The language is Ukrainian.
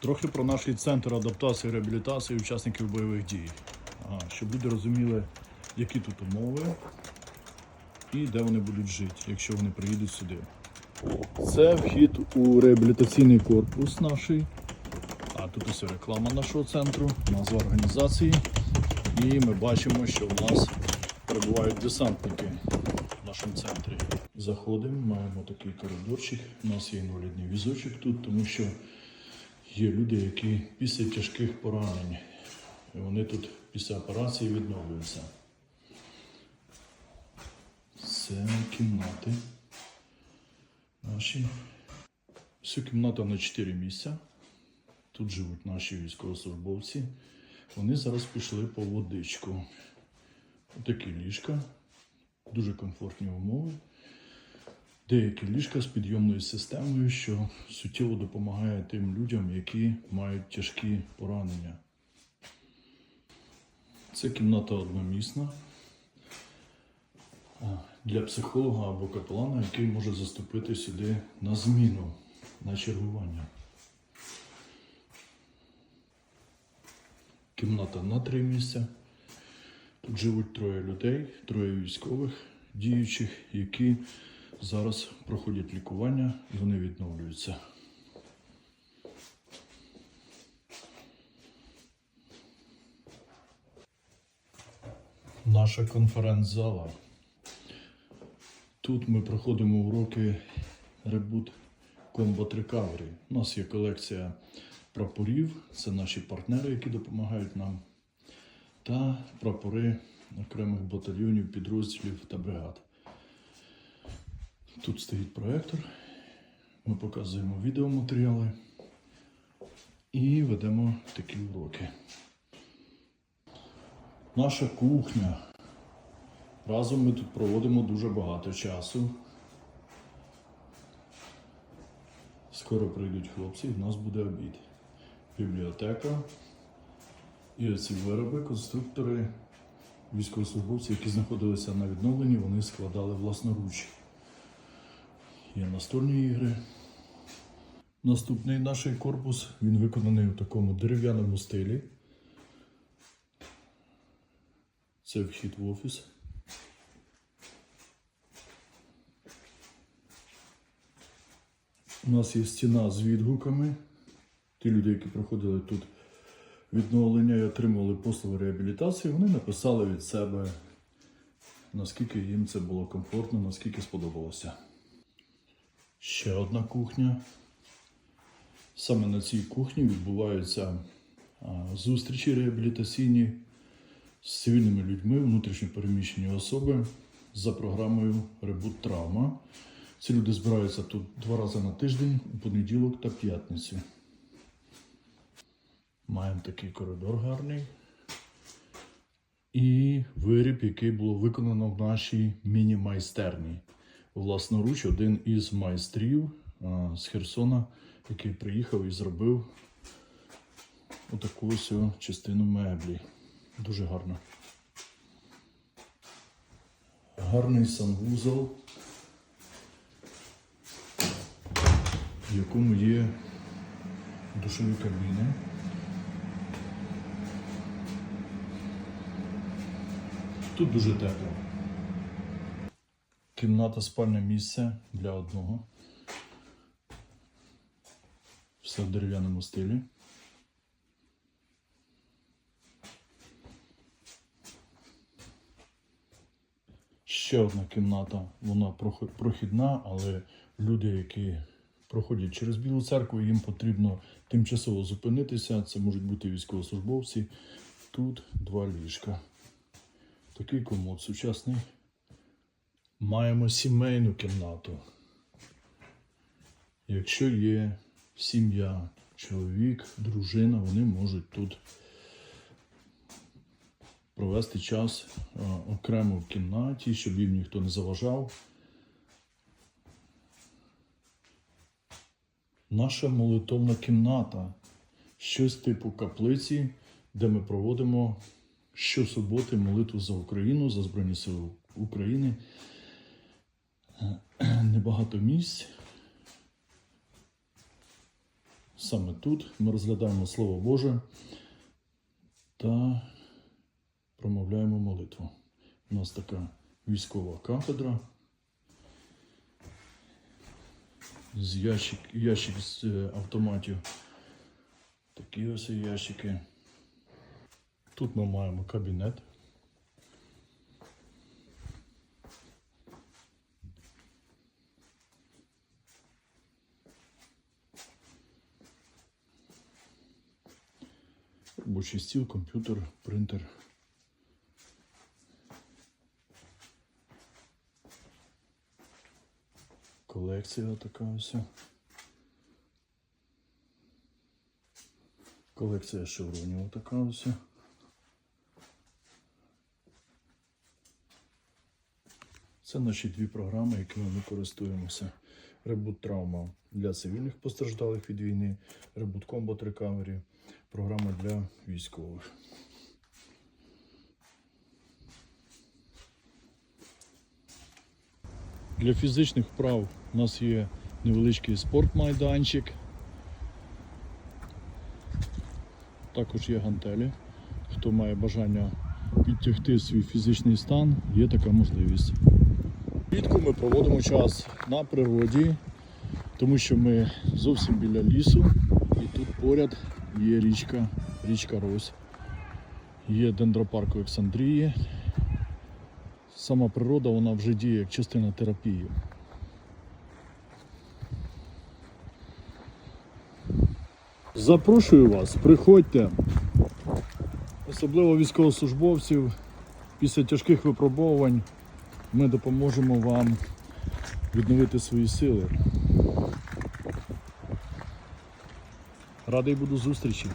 Трохи про наш центр адаптації і реабілітації учасників бойових дій. Щоб люди розуміли, які тут умови і де вони будуть жити, якщо вони приїдуть сюди. Це вхід у реабілітаційний корпус наш. А тут ось реклама нашого центру, назва організації. І ми бачимо, що в нас перебувають десантники в нашому центрі. Заходимо, маємо такий коридорчик. У нас є інвалідний візочок тут, тому що є люди, які після тяжких поранень, вони тут після операції відновлюються. Це кімнати наші. Всю кімнату на 4 місця. Тут живуть наші військовослужбовці. Вони зараз пішли по водичку. Такі ліжка, дуже комфортні умови. Деякі ліжка з підйомною системою, що суттєво допомагає тим людям, які мають тяжкі поранення. Це кімната одномісна для психолога або капелана, який може заступити сюди на зміну, на чергування. Кімната на три місця. Тут живуть троє людей, троє військових діючих, які зараз проходять лікування і вони відновлюються. Наша конференц-зала. Тут ми проходимо уроки Reboot Combat Recovery. У нас є колекція прапорів, це наші партнери, які допомагають нам, та прапори окремих батальйонів, підрозділів та бригад. Тут стоїть проектор. Ми показуємо відеоматеріали і ведемо такі уроки. Наша кухня. Разом ми тут проводимо дуже багато часу. Скоро прийдуть хлопці, і в нас буде обід. Бібліотека. І оці вироби, конструктори, військовослужбовці, які знаходилися на відновленні, вони складали власноруч. Є настольні ігри. Наступний наш корпус, він виконаний у такому дерев'яному стилі. Це вхід в офіс. У нас є стіна з відгуками. Ті люди, які проходили тут відновлення і отримували послуги реабілітації, вони написали від себе, наскільки їм це було комфортно, наскільки сподобалося. Ще одна кухня. Саме на цій кухні відбуваються зустрічі реабілітаційні з цивільними людьми, внутрішньо переміщені особи за програмою Ребут Травма. Ці люди збираються тут два рази на тиждень, у понеділок та п'ятницю. Маємо такий коридор гарний. І виріб, який було виконано в нашій міні-майстерні. Власноруч, один із майстрів з Херсона, який приїхав і зробив отаку ось частину меблі. Дуже гарно. Гарний санвузол, в якому є душові кабіни. Тут дуже тепло. Кімната спальне місце для одного. Все в дерев'яному стилі. Ще одна кімната, вона прохідна, але люди, які проходять через Білу церкву, їм потрібно тимчасово зупинитися. Це можуть бути військовослужбовці. Тут два ліжка. Такий комод сучасний. Маємо сімейну кімнату. Якщо є сім'я, чоловік, дружина, вони можуть тут провести час е, окремо в кімнаті, щоб їм ніхто не заважав. Наша молитовна кімната. Щось типу каплиці, де ми проводимо щосуботи молитву за Україну, за Збройні Сили України. Небагато місць. Саме тут ми розглядаємо Слово Боже та промовляємо молитву. У нас така військова кафедра. З ящик, ящик з е, автоматів. Такі ось ящики. Тут ми маємо кабінет. Робочий стіл, комп'ютер, принтер. Колекція така ось. Колекція шевронів така ось. Це наші дві програми, якими ми користуємося. Reboot Trauma для цивільних постраждалих від війни, Reboot Combat Recovery, програма для військових. Для фізичних вправ у нас є невеличкий спортмайданчик. Також є гантелі. Хто має бажання підтягти свій фізичний стан, є така можливість. Влітку ми проводимо час на природі, тому що ми зовсім біля лісу і тут поряд є річка, річка Рось. Є дендропарк Олександрії. Сама природа вона вже діє як частина терапії. Запрошую вас, приходьте, особливо військовослужбовців. Після тяжких випробовувань ми допоможемо вам відновити свої сили. Радий буду зустрічі.